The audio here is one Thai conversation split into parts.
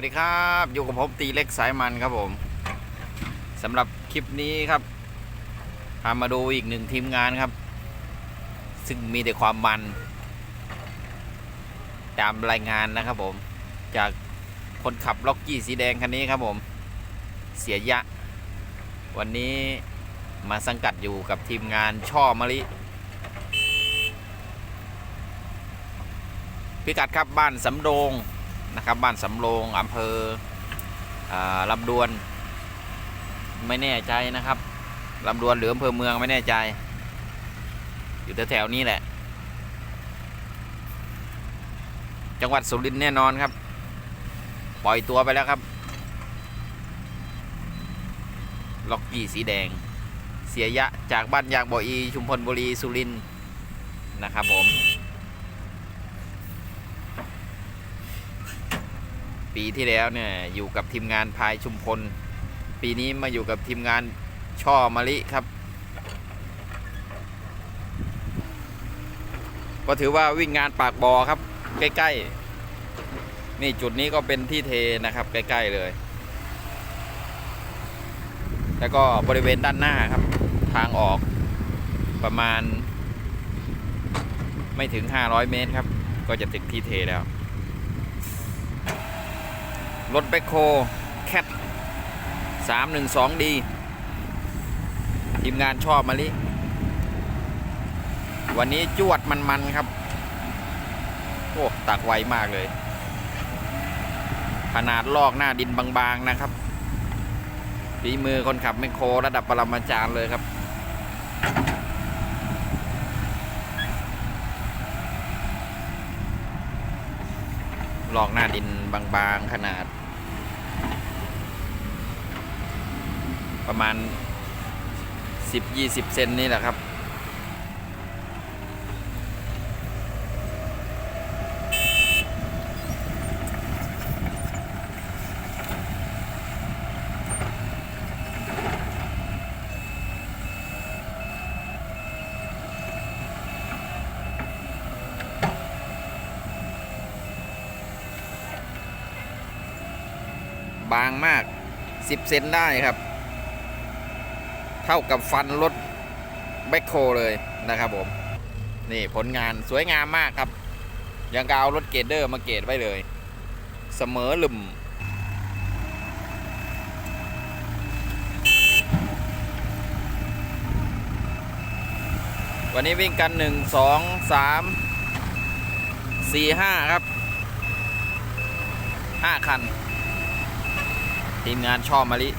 วัสดีครับ อยู่กับผมตีเล็กสายมันครับผมสำหรับคลิปนี้ครับพามาดูอีกหนึ่งทีมงานครับ ซึ่งมีแต่ความมัน ตามรายงานนะครับผม จากคนขับล็อกกี้สีแดงคันนี้ครับผม เสียยะ วันนี้มาสังกัดอยู่กับทีมงานช่อมะลิพิกัดครับบ้านสำโรง นะครับบ้านสำโรงอำเภออลำดวน ไม่แน่ใจนะครับลำดวนหรืออำเภอเมืองไม่แน่ใจ อยู่แถวๆนี้แหละ จังหวัดสุรินทร์แน่นอนครับ ปล่อยตัวไปแล้วครับ ล็อกกี้สีแดง เสียยะจากบ้านยางบ่ออี ชุมพลบุรีสุรินทร์นะครับผม ปีที่แล้วเนี่ยอยู่กับทีมงานพายชุมพล ปีนี้มาอยู่กับทีมงานช่อมะลิครับ ก็ถือว่าวิ่งงานปากบอครับ ใกล้ๆ นี่จุดนี้ก็เป็นที่เทนะครับ ใกล้ๆเลย แล้วก็บริเวณด้านหน้าครับ ทางออกประมาณ ไม่ถึง 500 เมตรครับ ก็จะถึงที่เทแล้ว รถแบคโคแคท312ดีทีมงานชอบมาลิ วันนี้จวดมันๆครับ โอ้ ตักไวมากเลย ขนาดลอกหน้าดินบางๆนะครับฝีมือคนขับแมคโครระดับปรมาจารย์เลยครับ ลอกหน้าดินบางๆขนาด ประมาณ 10-20 เซนนี่แหละครับ บางมาก 10 เซนได้ครับ เท่ากับฟันรถแบคโคเลยนะครับผม นี่ผลงานสวยงามมากครับ ยังกเอารถเกรดเดอร์มาเกรดไว้เลย เสมอลุ่มวันนี้วิ่งกัน1 2 3 4 5ครับ5คัน ทีมงานช่อมะลิ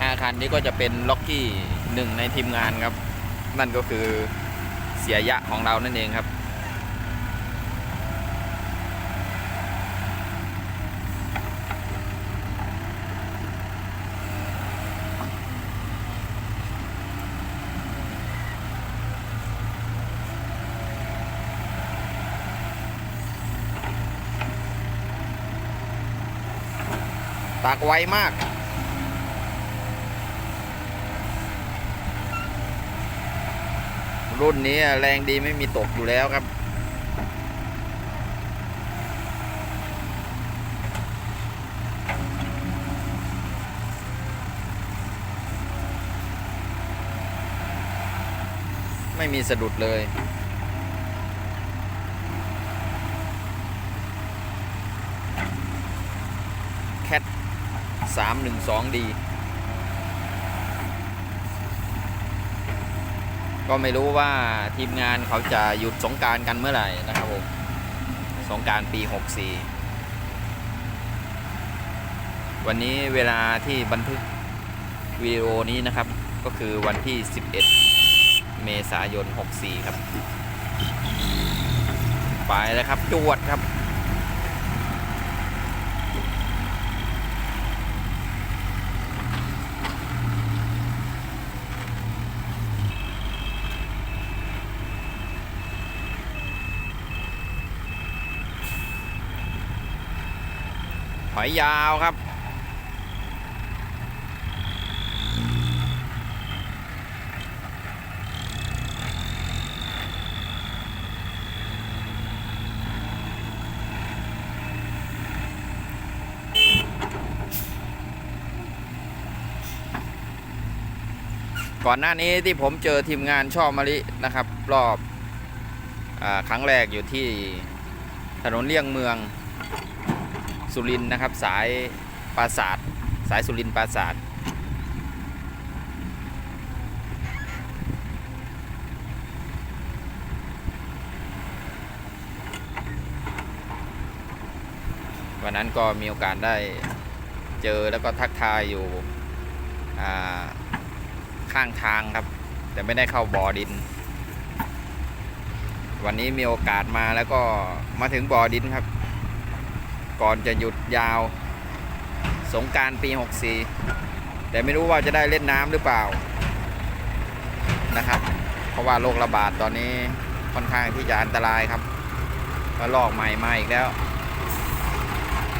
อาคันนี้ก็จะเป็นล็อกกี้หนึ่งในทีมงานครับ นั่นก็คือเสียยะของเรานั่นเองครับ ตักไวมาก รุ่นนี้แรงดีไม่มีตกอยู่แล้วครับ ไม่มีสะดุดเลย แคท 312ดีก็ไม่รู้ว่าทีมงานเขาจะหยุดสงการกันเมื่อไหร่นะครับผม สงการปี 64 วันนี้เวลาที่บันทึกวิดีโอนี้นะครับ ก็คือวันที่ 11 เมษายน 64 ครับ ไปแล้วครับ จวดครับ อยยาวครับ ก่อนหน้านี้ที่ผมเจอทีมงานช่อมะลินะครับ รอบอครั้งแรกอยู่ที่ถนนเลี่ยงเมือง สุรินนะครับ สายปราสาทสายสุรินทร์ปราสาทวันนั้นก็มีโอกาสได้เจอแล้วก็ทักทายอยู่ข้างทางครับ แต่ไม่ได้เข้าบ่อดิน วันนี้มีโอกาสมาแล้วก็มาถึงบ่อดินครับ ก่อนจะหยุดยาว สงการปี 64 แต่ไม่รู้ว่าจะได้เล่นน้ำหรือเปล่านะครับ เพราะว่าโรคระบาดตอนนี้ค่อนข้างที่จะอันตรายครับแล้วลอกใหม่มาอีกแล้ว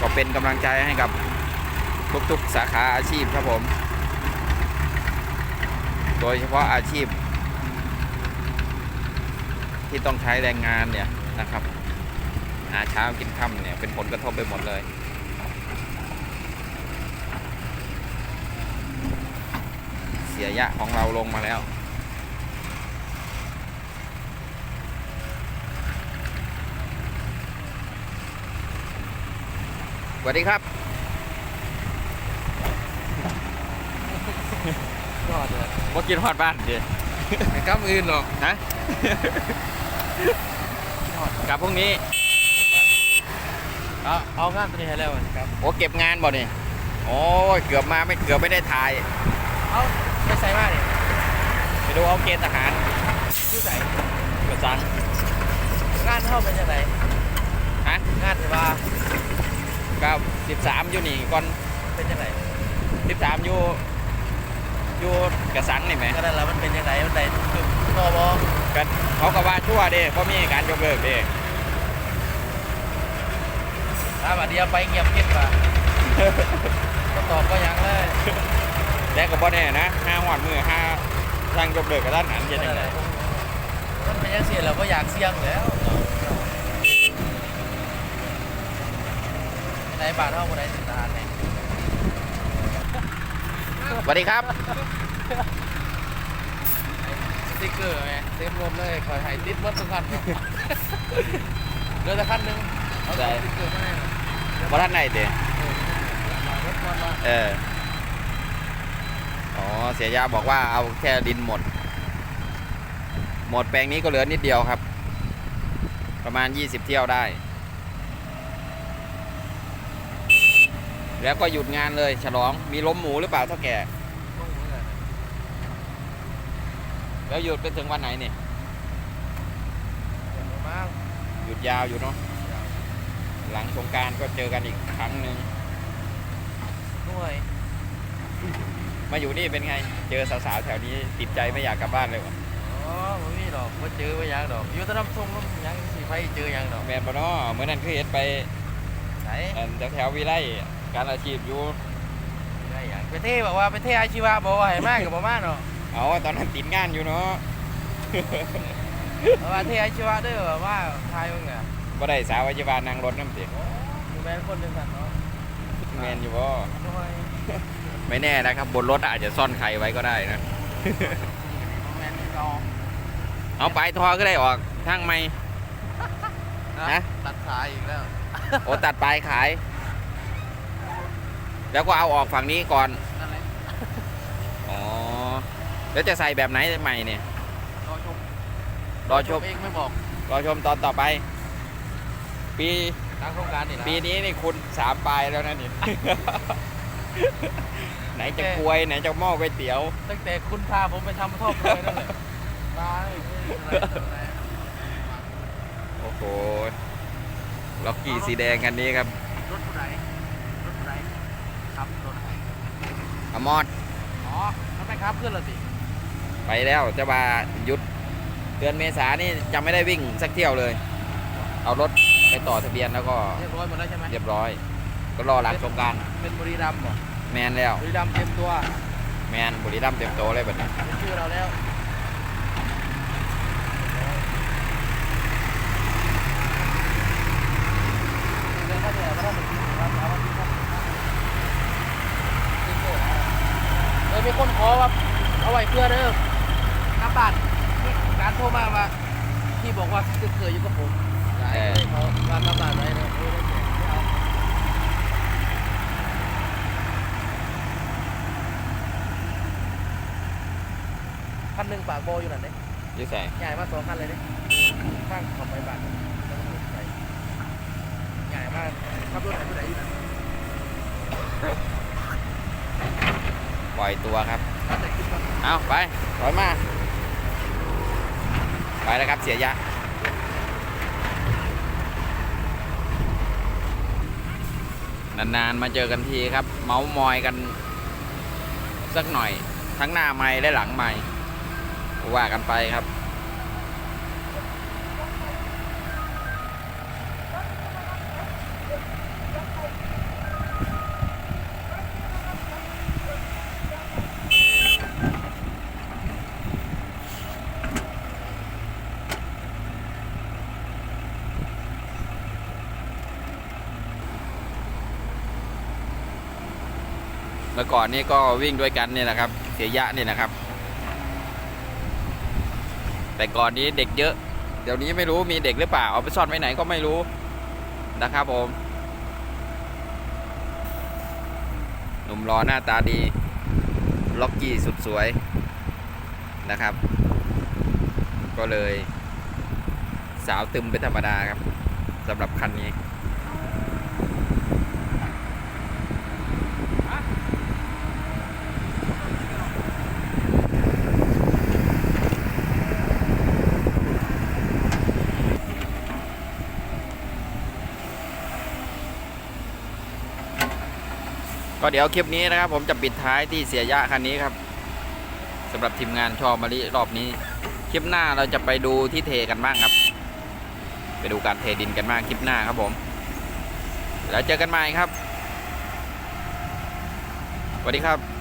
ก็เป็นกำลังใจให้กับทุกๆสาขาอาชีพครับผม โดยเฉพาะอาชีพ ที่ต้องใช้แรงงานเนี่ยนะครับ หาเช้ากินค่ำเนี่ยเป็นผลกระทบไปหมดเลยเสียยะของเราลงมาแล้ว สวัสดีครับยอดเลยว่ากินฮอดบ้านดิไม่กล้ามอื่นหรอก ฮะ กลับพรุ่งนี้ เอาเอางานตัวนี้ให้แล้วครับ โอ้เก็บงานบ่นี่โอ้ยเกือบมาไม่เกือบไม่ได้ถ่าย เอาไปใส่มาเนี่ยไปดูเอาเกณฑ์ทหารยู่ใส่กระสังงานเข้าเป็นยังไงฮะงานที่ว่าก็สิบสามอยู่นี่ก่อนเป็นยังไงสิบสามอยู่อยู่กระสังนี่ไหมก็นั่นแหละมันเป็นยังไงมันได้คือตอบอกันเขาก็ว่าชั่วเด้เพราะมีการยกเลิกเด้ ถ้าบัดเดียวไปเงียบเก็บป่ะก็ตอบก็ยังเลยแต่ก็บ่แน่นะห้าหอดมือห้าทางยกเลิกกับด้านหันเย็นยังไงมันเป็นยังเสียเราก็อยากเสี่ยงแล้วในบ้านเท่าคนใดสิทหารเนี่ยสวัสดีครับสติ๊กเกอร์ไงเต็มรถเลยขอถ่ายติดวัดทุกคันเนาะเหลือแต่คันหนึงเอาสติ๊กเกอร์มา ให้หน่อยว่าท่านไหนเด้รถก่อนมาเออ อ๋อ เสียยาบอกว่าเอาแค่ดินหมด หมดแปลงนี้ก็เหลือนิดเดียวครับ ประมาณ 20 เที่ยวได้ แล้วก็หยุดงานเลยฉลอง มีล้มหมูหรือเปล่าเท่าแก่ต้องเหมือนกันแล้วหยุดไปถึงวันไหนเนี่ยเดี๋ยวมาหยุดยาวอยู่เนาะ หลังสงกรารก็เจอกันอีกครั้งหนึ่งหน่วยมาอยู่นี่เป็นไง เจอสาวๆแถวนี้ติดใจไม่อยากกลับบ้านเลยวะอ๋อไม่มีดอกว่าเจอว่ายังดอกอยู่แตะน้ำส้มน้ำยังสีไฟเจอยังดอกแมนปะเนาะเมื่อนั้นคือเห็นไปไหนเอิ่มแถวๆวิไลการอาชีพอยู่ไงยังไปเท่บอกว่าไปเท่อาชีวะบอกว่าให้มากกับบ่มากเนาะเอาตอนนั้นติดงานอยู่เนาะเพราะว่าเท่อาชีวะเด้อแบบว่าทายมึงอะ บ่ได้สาววิจบาลนั่งรถน้ำเสียมึงเป็นคนหนึ่งสันเนาะแมนอยู่บ่หน่วยไม่แน่นะครับ บนรถอาจจะซ่อนใครไว้ก็ได้นะแมนกองเอาไปทอก็ได้ออกทางไม่ฮะตัดสายอีกแล้ว โอ้ตัดปลายขาย แล้วก็เอาออกฝั่งนี้ก่อนนั่นแหละอ๋อแล้วจะใส่แบบไหนใหม่เนี่ยรอชมรอชมเองไม่บอกรอชมตอนต่อไป ปีทางโครงการนี่นะปีนี้นี่คุณสามปลายแล้วนะนี่ ไหนจะกล้วยไหนจะหม้อก๋วยเตี๋ยว ตั้งแต่คุณพาผมไปทำทอบเลยนั่นแหละตายไม่เป็นไรโอ้โหล็อกกี้สีแดงคันนี้ครับ รถผู้ใดรถผู้ใดครับรถอมอดอ๋อทำไมครับเพื่อนละสิ ไปแล้วจะมาหยุดเดือนเมษานี่จะไม่ได้วิ่งสักเที่ยวเลย เอารถ ไปต่อทะเบียนแล้วก็เรียบร้อยหมดแล้วใช่ไหมเรียบร้อย ก็รอหลังสงกรารเป็นบุรีรัมย์เหรอแมนแล้ว บุรีรัมย์เต็มตัวแมนบุรีรัมย์เต็มโตเลยแบบนี้เป็นชื่อเราแล้วเดินเข้าไปแล้วก็ได้ถึงครับเอาวันที่ครับเออมีคนขอว่าเอาไว้เพื่อเด้อน้ำบัตรการโทรมาว่าที่บอกว่าคือเคยอยู่กับผมได้ เลยเขาว่าน้ำบัตรไว้นะไม่ได้แจกไม่เอาพันหนึ่งปากโบอยู่นั่นเนี่ยอยุ่ใส่ใหญ่มากสองคันเลยเนี่ยข้างของไปบัตรแล้วก็ใส่ใหญ่มากขับรถไหนผู้ใดอยู่นั่นปล่อยตัวครับถ้าแต่ขึ้นมาเอาไปถอยมา ไปแล้วครับเสียยะ นานๆมาเจอกันทีครับ เมาส์มอยกัน สักหน่อย ทั้งหน้าไม้และหลังไม้ว่ากันไปครับ เมื่อก่อนนี่ก็วิ่งด้วยกันนี่แหละครับ เสียยะนี่นะครับ แต่ก่อนนี้เด็กเยอะ เดี๋ยวนี้ไม่รู้มีเด็กหรือเปล่าเอาไปซ่อนไว้ไหนก็ไม่รู้นะครับผมหนุ่มรอหน้าตาดี ล็อกกี้สุดสวยนะครับ ก็เลย สาวตึมเป็นธรรมดาครับสำหรับคันนี้ ก็เดี๋ยวคลิปนี้นะครับ ผมจะปิดท้ายที่เสียยะคันนี้ครับสำหรับทีมงานชอบมาลิรอบนี้ คลิปหน้าเราจะไปดูที่เทกันบ้างครับ ไปดูการเทดินกันบ้างคลิปหน้าครับผม แล้วเจอกันใหม่ครับสวัสดีครับ